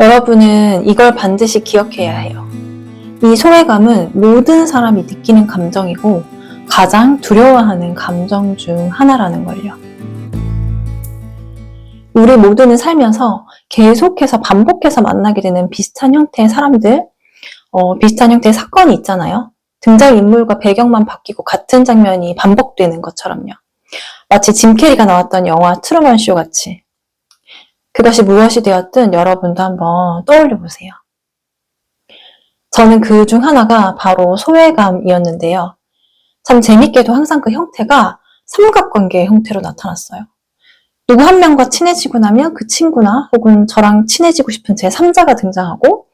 여러분은 이걸 반드시 기억해야 해요. 이 소외감은 모든 사람이 느끼는 감정이고 가장 두려워하는 감정 중 하나라는 걸요. 우리 모두는 살면서 계속해서 반복해서 만나게 되는 비슷한 형태의 사람들, 어, 비슷한 형태의 사건이 있잖아요. 등장인물과 배경만 바뀌고 같은 장면이 반복되는 것처럼요. 마치 짐 캐리가 나왔던 영화 트루먼 쇼 같이. 그것이 무엇이 되었든 여러분도 한번 떠올려 보세요. 저는 그 중 하나가 바로 소외감이었는데요. 참 재밌게도 항상 그 형태가 삼각관계의 형태로 나타났어요. 누구 한 명과 친해지고 나면 그 친구나 혹은 저랑 친해지고 싶은 제 3자가 등장하고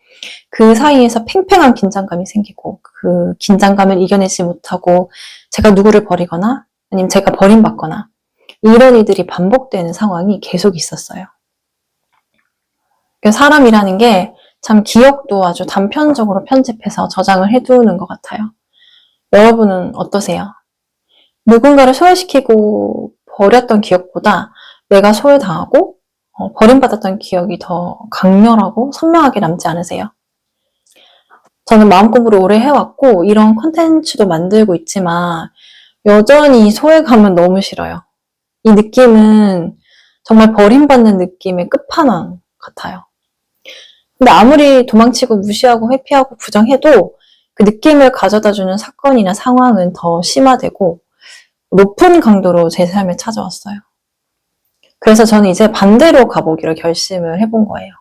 그 사이에서 팽팽한 긴장감이 생기고 그 긴장감을 이겨내지 못하고 제가 누구를 버리거나 아니면 제가 버림받거나 이런 일들이 반복되는 상황이 계속 있었어요. 그 사람이라는 게 참 기억도 아주 단편적으로 편집해서 저장을 해두는 것 같아요. 여러분은 어떠세요? 누군가를 소외시키고 버렸던 기억보다 내가 소외당하고 어, 버림받았던 기억이 더 강렬하고 선명하게 남지 않으세요? 저는 마음 공부를 오래 해왔고 이런 컨텐츠도 만들고 있지만 여전히 소외감은 너무 싫어요. 이 느낌은 정말 버림받는 느낌의 끝판왕 같아요. 근데 아무리 도망치고 무시하고 회피하고 부정해도 그 느낌을 가져다 주는 사건이나 상황은 더 심화되고 높은 강도로 제 삶에 찾아왔어요. 그래서 저는 이제 반대로 가보기로 결심을 해본 거예요.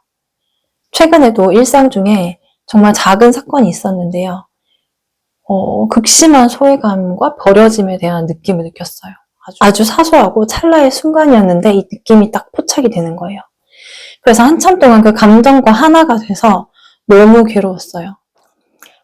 최근에도 일상 중에 정말 작은 사건이 있었는데요. 어, 극심한 소외감과 버려짐에 대한 느낌을 느꼈어요. 아주, 아주 사소하고 찰나의 순간이었는데 이 느낌이 딱 포착이 되는 거예요. 그래서 한참 동안 그 감정과 하나가 돼서 너무 괴로웠어요.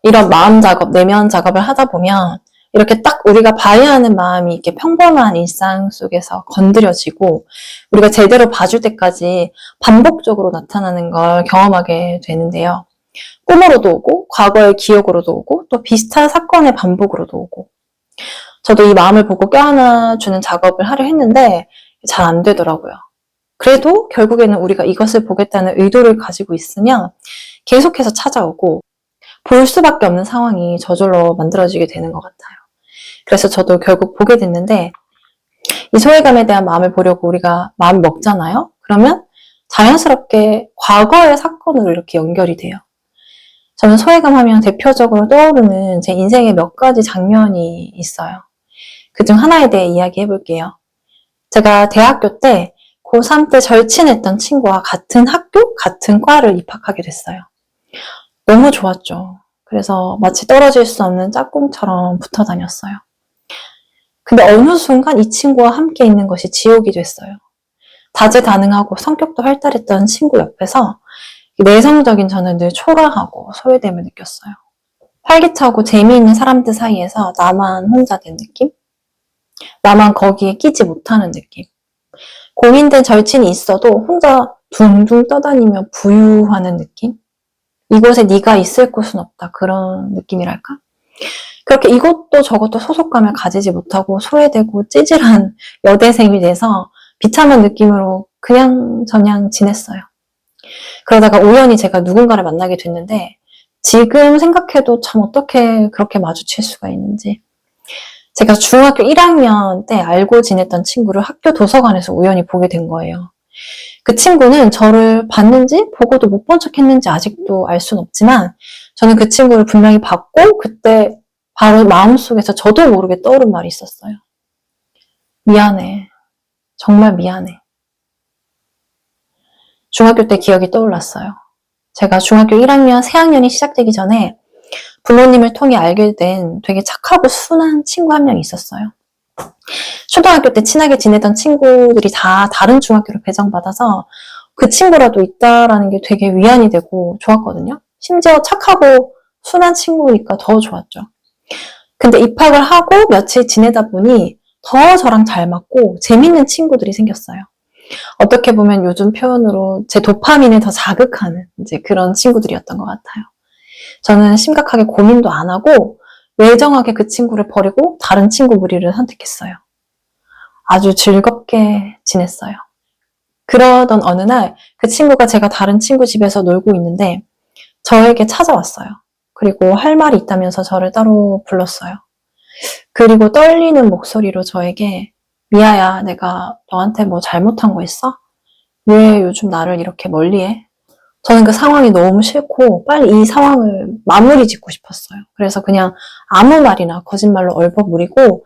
이런 마음 작업, 내면 작업을 하다 보면 이렇게 딱 우리가 봐야 하는 마음이 이렇게 평범한 일상 속에서 건드려지고 우리가 제대로 봐줄 때까지 반복적으로 나타나는 걸 경험하게 되는데요. 꿈으로도 오고, 과거의 기억으로도 오고, 또 비슷한 사건의 반복으로도 오고. 저도 이 마음을 보고 껴안아 주는 작업을 하려 했는데 잘 안 되더라고요. 그래도 결국에는 우리가 이것을 보겠다는 의도를 가지고 있으면 계속해서 찾아오고 볼 수밖에 없는 상황이 저절로 만들어지게 되는 것 같아요. 그래서 저도 결국 보게 됐는데 이 소외감에 대한 마음을 보려고 우리가 마음 먹잖아요. 그러면 자연스럽게 과거의 사건으로 이렇게 연결이 돼요. 저는 소외감 하면 대표적으로 떠오르는 제 인생의 몇 가지 장면이 있어요. 그 중 하나에 대해 이야기해 볼게요. 제가 대학교 때 고3 때 절친했던 친구와 같은 학교, 같은 과를 입학하게 됐어요. 너무 좋았죠. 그래서 마치 떨어질 수 없는 짝꿍처럼 붙어 다녔어요. 근데 어느 순간 이 친구와 함께 있는 것이 지옥이 됐어요. 다재다능하고 성격도 활달했던 친구 옆에서 내성적인 저는 늘 초라하고 소외됨을 느꼈어요. 활기차고 재미있는 사람들 사이에서 나만 혼자 된 느낌? 나만 거기에 끼지 못하는 느낌. 고민된 절친이 있어도 혼자 둥둥 떠다니며 부유하는 느낌? 이곳에 네가 있을 곳은 없다. 그런 느낌이랄까? 그렇게 이것도 저것도 소속감을 가지지 못하고 소외되고 찌질한 여대생이 돼서 비참한 느낌으로 그냥 저냥 지냈어요. 그러다가 우연히 제가 누군가를 만나게 됐는데 지금 생각해도 참 어떻게 그렇게 마주칠 수가 있는지 제가 중학교 1학년 때 알고 지냈던 친구를 학교 도서관에서 우연히 보게 된 거예요. 그 친구는 저를 봤는지 보고도 못 본 척 했는지 아직도 알 수는 없지만 저는 그 친구를 분명히 봤고 그때 바로 마음속에서 저도 모르게 떠오른 말이 있었어요. 미안해. 정말 미안해. 중학교 때 기억이 떠올랐어요. 제가 중학교 1학년, 새학년이 시작되기 전에 부모님을 통해 알게 된 되게 착하고 순한 친구 한 명 있었어요. 초등학교 때 친하게 지내던 친구들이 다 다른 중학교로 배정받아서 그 친구라도 있다라는 게 되게 위안이 되고 좋았거든요. 심지어 착하고 순한 친구니까 더 좋았죠. 근데 입학을 하고 며칠 지내다 보니 더 저랑 잘 맞고 재밌는 친구들이 생겼어요. 어떻게 보면 요즘 표현으로 제 도파민을 더 자극하는 이제 그런 친구들이었던 것 같아요. 저는 심각하게 고민도 안 하고 외정하게 그 친구를 버리고 다른 친구 무리를 선택했어요. 아주 즐겁게 지냈어요. 그러던 어느 날 그 친구가 제가 다른 친구 집에서 놀고 있는데 저에게 찾아왔어요. 그리고 할 말이 있다면서 저를 따로 불렀어요. 그리고 떨리는 목소리로 저에게 미아야, 내가 너한테 뭐 잘못한 거 있어? 왜 요즘 나를 이렇게 멀리 해? 저는 그 상황이 너무 싫고 빨리 이 상황을 마무리 짓고 싶었어요. 그래서 그냥 아무 말이나 거짓말로 얼버무리고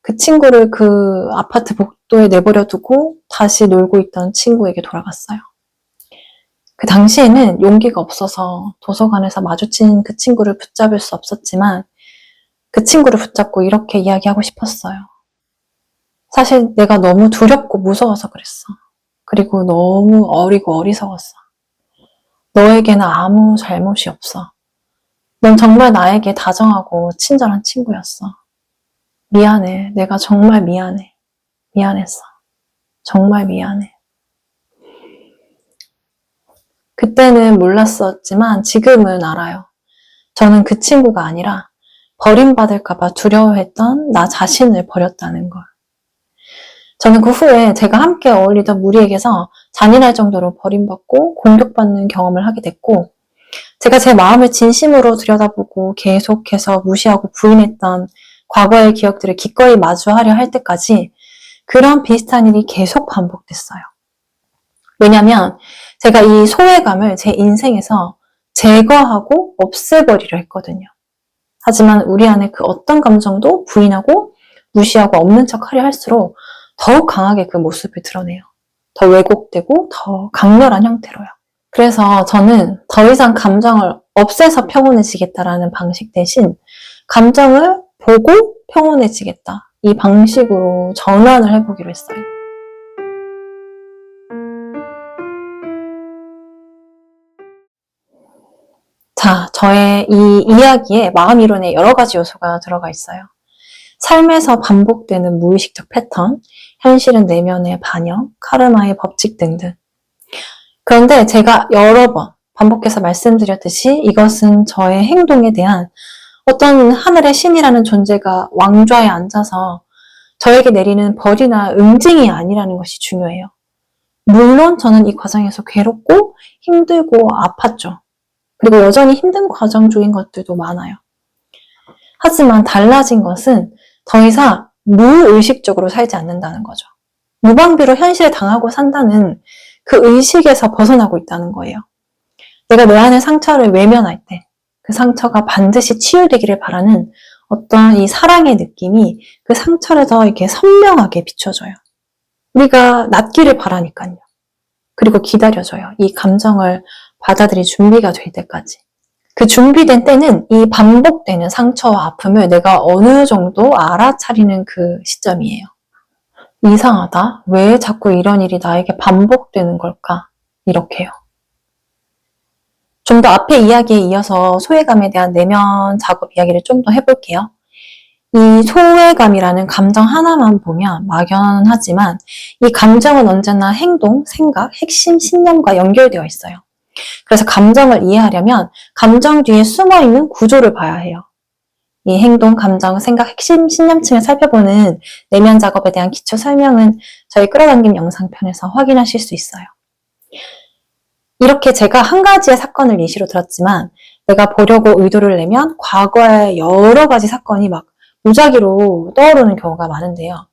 그 친구를 그 아파트 복도에 내버려 두고 다시 놀고 있던 친구에게 돌아갔어요. 그 당시에는 용기가 없어서 도서관에서 마주친 그 친구를 붙잡을 수 없었지만 그 친구를 붙잡고 이렇게 이야기하고 싶었어요. 사실 내가 너무 두렵고 무서워서 그랬어. 그리고 너무 어리고 어리석었어. 너에게는 아무 잘못이 없어. 넌 정말 나에게 다정하고 친절한 친구였어. 미안해. 내가 정말 미안해. 미안했어. 정말 미안해. 그때는 몰랐었지만 지금은 알아요. 저는 그 친구가 아니라 버림받을까봐 두려워했던 나 자신을 버렸다는 걸. 저는 그 후에 제가 함께 어울리던 무리에게서 잔인할 정도로 버림받고 공격받는 경험을 하게 됐고, 제가 제 마음을 진심으로 들여다보고 계속해서 무시하고 부인했던 과거의 기억들을 기꺼이 마주하려 할 때까지 그런 비슷한 일이 계속 반복됐어요. 왜냐면 제가 이 소외감을 제 인생에서 제거하고 없애버리려 했거든요. 하지만 우리 안에 그 어떤 감정도 부인하고 무시하고 없는 척 하려 할수록 더욱 강하게 그 모습을 드러내요. 더 왜곡되고 더 강렬한 형태로요. 그래서 저는 더 이상 감정을 없애서 평온해지겠다라는 방식 대신 감정을 보고 평온해지겠다. 이 방식으로 전환을 해보기로 했어요. 자, 저의 이 이야기에 마음 이론의 여러 가지 요소가 들어가 있어요. 삶에서 반복되는 무의식적 패턴, 현실은 내면의 반영, 카르마의 법칙 등등. 그런데 제가 여러 번 반복해서 말씀드렸듯이 이것은 저의 행동에 대한 어떤 하늘의 신이라는 존재가 왕좌에 앉아서 저에게 내리는 벌이나 응징이 아니라는 것이 중요해요. 물론 저는 이 과정에서 괴롭고 힘들고 아팠죠. 그리고 여전히 힘든 과정 중인 것들도 많아요. 하지만 달라진 것은 더 이상 무의식적으로 살지 않는다는 거죠. 무방비로 현실에 당하고 산다는 그 의식에서 벗어나고 있다는 거예요. 내가 내 안의 상처를 외면할 때 그 상처가 반드시 치유되기를 바라는 어떤 이 사랑의 느낌이 그 상처를 더 이렇게 선명하게 비춰줘요. 우리가 낫기를 바라니까요. 그리고 기다려줘요. 이 감정을 받아들일 준비가 될 때까지. 그 준비된 때는 이 반복되는 상처와 아픔을 내가 어느 정도 알아차리는 그 시점이에요. 이상하다. 왜 자꾸 이런 일이 나에게 반복되는 걸까? 이렇게요. 좀 더 앞에 이야기에 이어서 소외감에 대한 내면 작업 이야기를 좀 더 해볼게요. 이 소외감이라는 감정 하나만 보면 막연하지만 이 감정은 언제나 행동, 생각, 핵심 신념과 연결되어 있어요. 그래서 감정을 이해하려면 감정 뒤에 숨어 있는 구조를 봐야 해요. 이 행동, 감정, 생각, 핵심 신념층을 살펴보는 내면 작업에 대한 기초 설명은 저희 끌어당김 영상편에서 확인하실 수 있어요. 이렇게 제가 한 가지의 사건을 예시로 들었지만 내가 보려고 의도를 내면 과거의 여러 가지 사건이 막 무작위로 떠오르는 경우가 많은데요.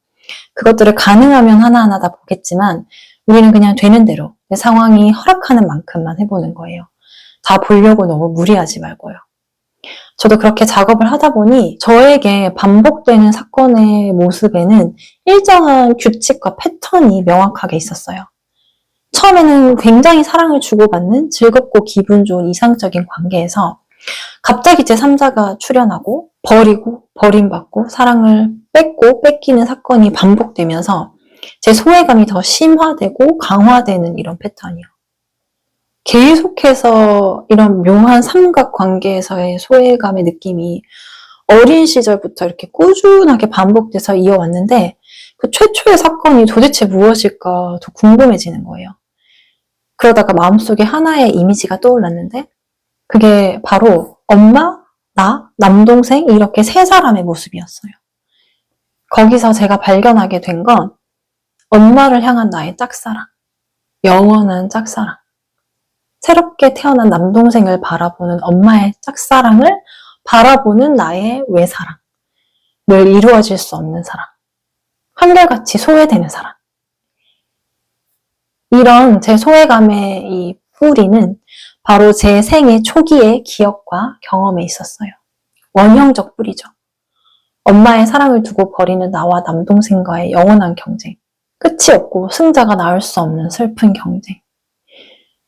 그것들을 가능하면 하나하나 다 보겠지만 우리는 그냥 되는 대로 내 상황이 허락하는 만큼만 해보는 거예요. 다 보려고 너무 무리하지 말고요. 저도 그렇게 작업을 하다 보니 저에게 반복되는 사건의 모습에는 일정한 규칙과 패턴이 명확하게 있었어요. 처음에는 굉장히 사랑을 주고받는 즐겁고 기분 좋은 이상적인 관계에서 갑자기 제 3자가 출현하고 버리고 버림받고 사랑을 뺏고 뺏기는 사건이 반복되면서 제 소외감이 더 심화되고 강화되는 이런 패턴이요. 계속해서 이런 묘한 삼각 관계에서의 소외감의 느낌이 어린 시절부터 이렇게 꾸준하게 반복돼서 이어왔는데 그 최초의 사건이 도대체 무엇일까 더 궁금해지는 거예요. 그러다가 마음속에 하나의 이미지가 떠올랐는데 그게 바로 엄마, 나, 남동생 이렇게 세 사람의 모습이었어요. 거기서 제가 발견하게 된 건 엄마를 향한 나의 짝사랑, 영원한 짝사랑. 새롭게 태어난 남동생을 바라보는 엄마의 짝사랑을 바라보는 나의 외사랑. 늘 이루어질 수 없는 사랑. 한결같이 소외되는 사랑. 이런 제 소외감의 이 뿌리는 바로 제 생애 초기의 기억과 경험에 있었어요. 원형적 뿌리죠. 엄마의 사랑을 두고 버리는 나와 남동생과의 영원한 경쟁. 끝이 없고 승자가 나올 수 없는 슬픈 경쟁.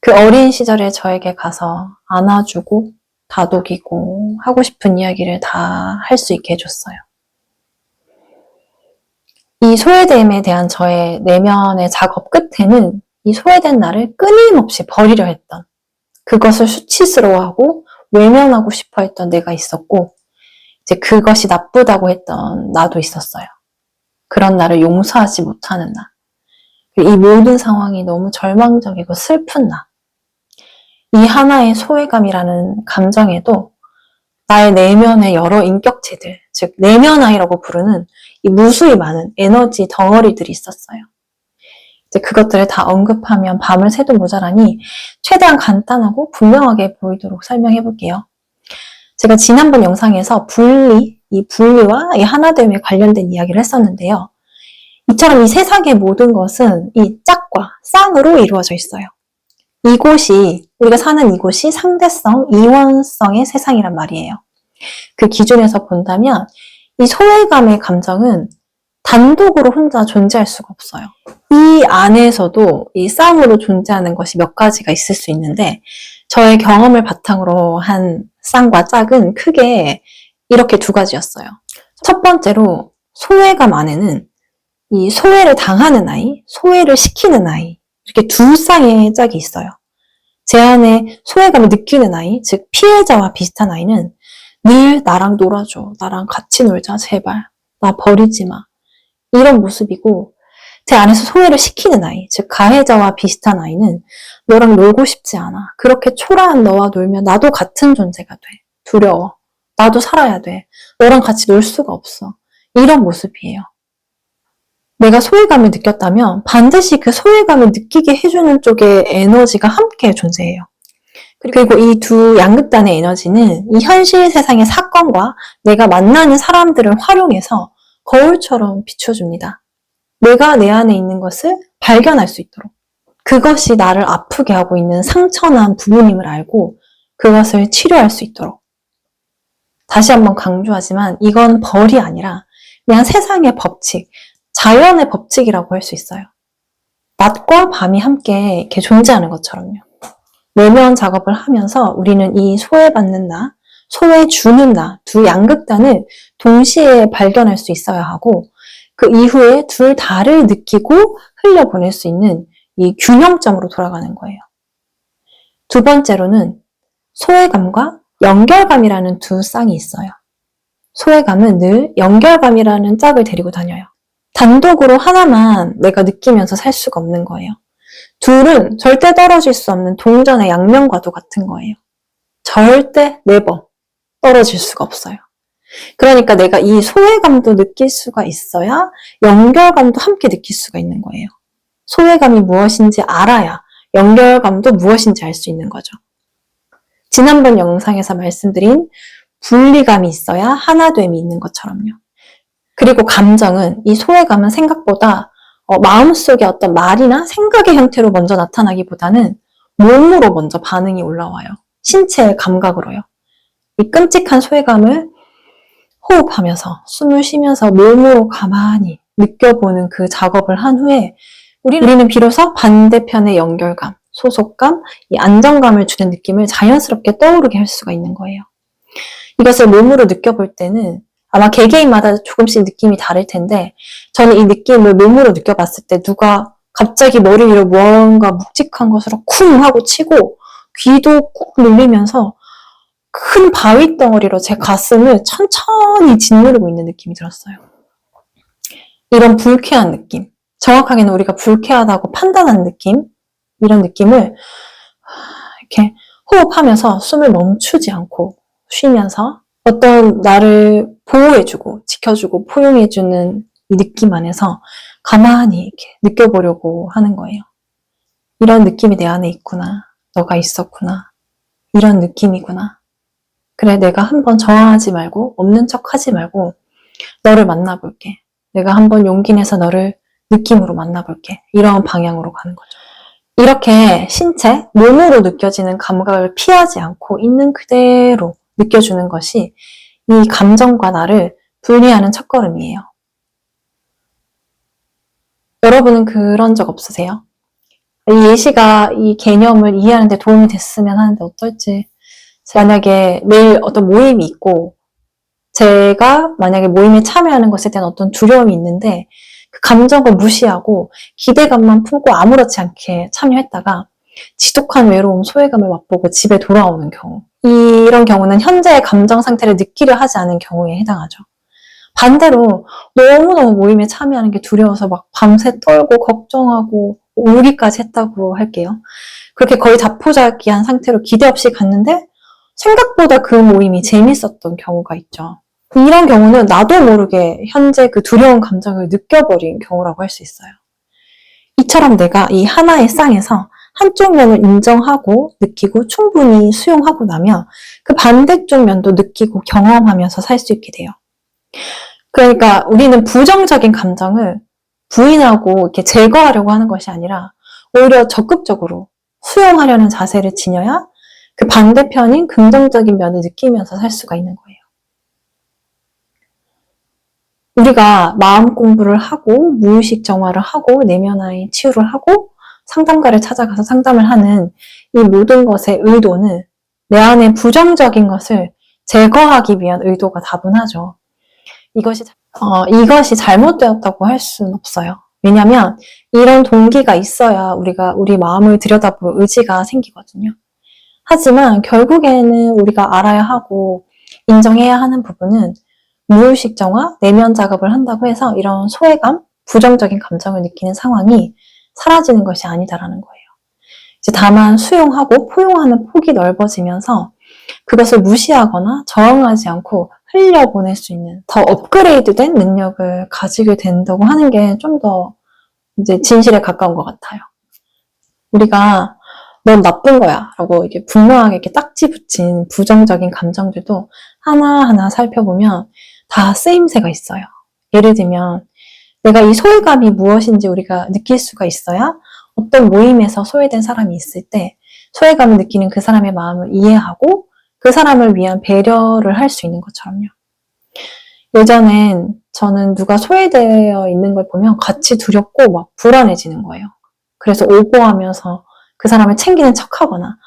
그 어린 시절에 저에게 가서 안아주고 다독이고 하고 싶은 이야기를 다 할 수 있게 해줬어요. 이 소외됨에 대한 저의 내면의 작업 끝에는 이 소외된 나를 끊임없이 버리려 했던 그것을 수치스러워하고 외면하고 싶어 했던 내가 있었고 이제 그것이 나쁘다고 했던 나도 있었어요. 그런 나를 용서하지 못하는 나. 이 모든 상황이 너무 절망적이고 슬픈 나. 이 하나의 소외감이라는 감정에도 나의 내면의 여러 인격체들, 즉 내면 아이라고 부르는 이 무수히 많은 에너지 덩어리들이 있었어요. 이제 그것들을 다 언급하면 밤을 새도 모자라니 최대한 간단하고 분명하게 보이도록 설명해 볼게요. 제가 지난번 영상에서 분리, 이 분리와 이 하나됨에 관련된 이야기를 했었는데요. 이처럼 이 세상의 모든 것은 이 짝과 쌍으로 이루어져 있어요. 이곳이, 우리가 사는 이곳이 상대성, 이원성의 세상이란 말이에요. 그 기준에서 본다면 이 소외감의 감정은 단독으로 혼자 존재할 수가 없어요. 이 안에서도 이 쌍으로 존재하는 것이 몇 가지가 있을 수 있는데 저의 경험을 바탕으로 한 쌍과 짝은 크게 이렇게 두 가지였어요. 첫 번째로 소외감 안에는 이 소외를 당하는 아이, 소외를 시키는 아이 이렇게 두 쌍의 짝이 있어요. 제 안에 소외감을 느끼는 아이, 즉 피해자와 비슷한 아이는 늘 나랑 놀아줘, 나랑 같이 놀자 제발, 나 버리지 마 이런 모습이고 제 안에서 소외를 시키는 아이, 즉 가해자와 비슷한 아이는 너랑 놀고 싶지 않아. 그렇게 초라한 너와 놀면 나도 같은 존재가 돼. 두려워. 나도 살아야 돼. 너랑 같이 놀 수가 없어. 이런 모습이에요. 내가 소외감을 느꼈다면 반드시 그 소외감을 느끼게 해주는 쪽의 에너지가 함께 존재해요. 그리고 이 두 양극단의 에너지는 이 현실 세상의 사건과 내가 만나는 사람들을 활용해서 거울처럼 비춰줍니다. 내가 내 안에 있는 것을 발견할 수 있도록. 그것이 나를 아프게 하고 있는 상처난 부분임을 알고 그것을 치료할 수 있도록. 다시 한번 강조하지만 이건 벌이 아니라 그냥 세상의 법칙, 자연의 법칙이라고 할 수 있어요. 낮과 밤이 함께 이렇게 존재하는 것처럼요. 내면 작업을 하면서 우리는 이 소외받는 나, 소외 주는 나, 두 양극단을 동시에 발견할 수 있어야 하고, 그 이후에 둘 다를 느끼고 흘려보낼 수 있는 이 균형점으로 돌아가는 거예요. 두 번째로는 소외감과 연결감이라는 두 쌍이 있어요. 소외감은 늘 연결감이라는 짝을 데리고 다녀요. 단독으로 하나만 내가 느끼면서 살 수가 없는 거예요. 둘은 절대 떨어질 수 없는 동전의 양면과도 같은 거예요. 절대 네버 떨어질 수가 없어요. 그러니까 내가 이 소외감도 느낄 수가 있어야 연결감도 함께 느낄 수가 있는 거예요. 소외감이 무엇인지 알아야 연결감도 무엇인지 알 수 있는 거죠. 지난번 영상에서 말씀드린 분리감이 있어야 하나됨이 있는 것처럼요. 그리고 감정은 이 소외감은 생각보다 어, 마음속에 어떤 말이나 생각의 형태로 먼저 나타나기보다는 몸으로 먼저 반응이 올라와요. 신체의 감각으로요. 이 끔찍한 소외감을 호흡하면서 숨을 쉬면서 몸으로 가만히 느껴보는 그 작업을 한 후에 우리는, 우리는 비로소 반대편의 연결감, 소속감, 이 안정감을 주는 느낌을 자연스럽게 떠오르게 할 수가 있는 거예요. 이것을 몸으로 느껴볼 때는 아마 개개인마다 조금씩 느낌이 다를 텐데 저는 이 느낌을 몸으로 느껴봤을 때 누가 갑자기 머리 위로 무언가 묵직한 것으로 쿵 하고 치고 귀도 꾹 눌리면서 큰 바위 덩어리로 제 가슴을 천천히 짓누르고 있는 느낌이 들었어요. 이런 불쾌한 느낌, 정확하게는 우리가 불쾌하다고 판단하는 느낌, 이런 느낌을 이렇게 호흡하면서 숨을 멈추지 않고 쉬면서 어떤 나를 보호해주고 지켜주고 포용해주는 이 느낌 안에서 가만히 이렇게 느껴보려고 하는 거예요. 이런 느낌이 내 안에 있구나. 너가 있었구나. 이런 느낌이구나. 그래, 내가 한번 저항하지 말고, 없는 척 하지 말고, 너를 만나볼게. 내가 한번 용기 내서 너를 느낌으로 만나볼게. 이런 방향으로 가는 거죠. 이렇게 신체, 몸으로 느껴지는 감각을 피하지 않고 있는 그대로 느껴주는 것이 이 감정과 나를 분리하는 첫걸음이에요. 여러분은 그런 적 없으세요? 이 예시가 이 개념을 이해하는 데 도움이 됐으면 하는데 어떨지. 만약에 매일 어떤 모임이 있고, 제가 만약에 모임에 참여하는 것에 대한 어떤 두려움이 있는데, 그 감정을 무시하고 기대감만 품고 아무렇지 않게 참여했다가 지독한 외로움, 소외감을 맛보고 집에 돌아오는 경우. 이런 경우는 현재의 감정 상태를 느끼려 하지 않은 경우에 해당하죠. 반대로 너무너무 모임에 참여하는 게 두려워서 막 밤새 떨고 걱정하고 울기까지 했다고 할게요. 그렇게 거의 자포자기한 상태로 기대 없이 갔는데 생각보다 그 모임이 재밌었던 경우가 있죠. 이런 경우는 나도 모르게 현재 그 두려운 감정을 느껴버린 경우라고 할 수 있어요. 이처럼 내가 이 하나의 쌍에서 한쪽 면을 인정하고 느끼고 충분히 수용하고 나면 그 반대쪽 면도 느끼고 경험하면서 살 수 있게 돼요. 그러니까 우리는 부정적인 감정을 부인하고 이렇게 제거하려고 하는 것이 아니라 오히려 적극적으로 수용하려는 자세를 지녀야 그 반대편인 긍정적인 면을 느끼면서 살 수가 있는 거예요. 우리가 마음 공부를 하고 무의식 정화를 하고 내면의 치유를 하고 상담가를 찾아가서 상담을 하는 이 모든 것의 의도는 내 안에 부정적인 것을 제거하기 위한 의도가 다분하죠. 이것이 어, 이것이 잘못되었다고 할 수는 없어요. 왜냐하면 이런 동기가 있어야 우리가 우리 마음을 들여다볼 의지가 생기거든요. 하지만 결국에는 우리가 알아야 하고 인정해야 하는 부분은 무의식 정화, 내면 작업을 한다고 해서 이런 소외감, 부정적인 감정을 느끼는 상황이 사라지는 것이 아니다라는 거예요. 이제 다만 수용하고 포용하는 폭이 넓어지면서 그것을 무시하거나 저항하지 않고 흘려보낼 수 있는 더 업그레이드된 능력을 가지게 된다고 하는 게 좀 더 이제 진실에 가까운 것 같아요. 우리가 넌 나쁜 거야 라고 이렇게 분명하게 이렇게 딱지 붙인 부정적인 감정들도 하나하나 살펴보면 다 쓰임새가 있어요. 예를 들면 내가 이 소외감이 무엇인지 우리가 느낄 수가 있어야 어떤 모임에서 소외된 사람이 있을 때 소외감을 느끼는 그 사람의 마음을 이해하고 그 사람을 위한 배려를 할 수 있는 것처럼요. 예전엔 저는 누가 소외되어 있는 걸 보면 같이 두렵고 막 불안해지는 거예요. 그래서 오고하면서 그 사람을 챙기는 척 하거나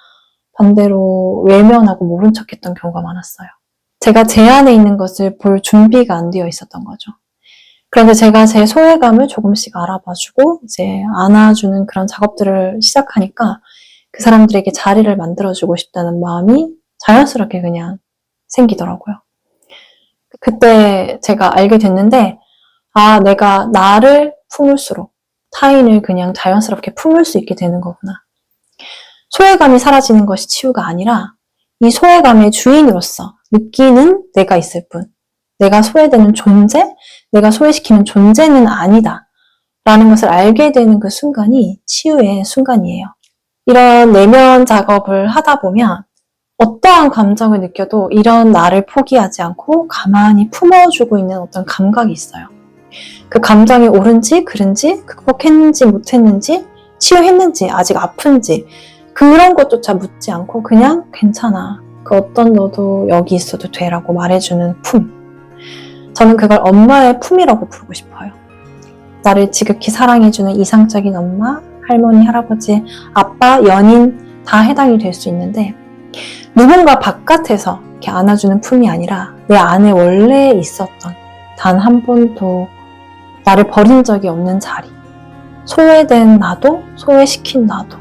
반대로 외면하고 모른 척 했던 경우가 많았어요. 제가 제 안에 있는 것을 볼 준비가 안 되어 있었던 거죠. 그런데 제가 제 소외감을 조금씩 알아봐주고 이제 안아주는 그런 작업들을 시작하니까 그 사람들에게 자리를 만들어주고 싶다는 마음이 자연스럽게 그냥 생기더라고요. 그때 제가 알게 됐는데, 아, 내가 나를 품을수록 타인을 그냥 자연스럽게 품을 수 있게 되는 거구나. 소외감이 사라지는 것이 치유가 아니라 이 소외감의 주인으로서 느끼는 내가 있을 뿐. 내가 소외되는 존재, 내가 소외시키는 존재는 아니다. 라는 것을 알게 되는 그 순간이 치유의 순간이에요. 이런 내면 작업을 하다 보면 어떠한 감정을 느껴도 이런 나를 포기하지 않고 가만히 품어주고 있는 어떤 감각이 있어요. 그 감정이 옳은지, 그른지, 극복했는지, 못했는지, 치유했는지, 아직 아픈지, 그런 것조차 묻지 않고 그냥 괜찮아. 그 어떤 너도 여기 있어도 돼라고 말해주는 품. 저는 그걸 엄마의 품이라고 부르고 싶어요. 나를 지극히 사랑해주는 이상적인 엄마, 할머니, 할아버지, 아빠, 연인 다 해당이 될 수 있는데 누군가 바깥에서 이렇게 안아주는 품이 아니라 내 안에 원래 있었던 단 한 번도 나를 버린 적이 없는 자리. 소외된 나도, 소외시킨 나도.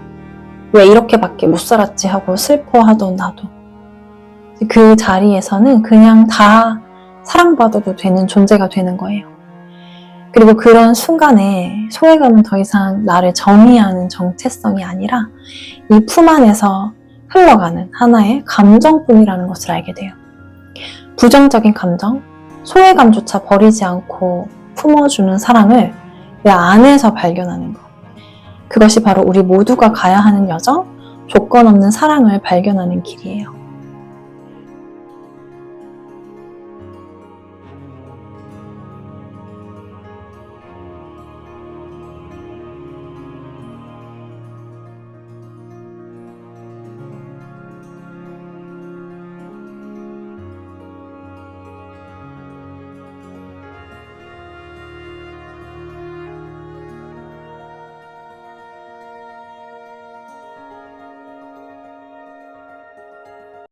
왜 이렇게밖에 못 살았지 하고 슬퍼하던 나도. 그 자리에서는 그냥 다 사랑받아도 되는 존재가 되는 거예요. 그리고 그런 순간에 소외감은 더 이상 나를 정의하는 정체성이 아니라 이 품 안에서 흘러가는 하나의 감정뿐이라는 것을 알게 돼요. 부정적인 감정, 소외감조차 버리지 않고 품어주는 사랑을 내 안에서 발견하는 것. 그것이 바로 우리 모두가 가야 하는 여정, 조건 없는 사랑을 발견하는 길이에요.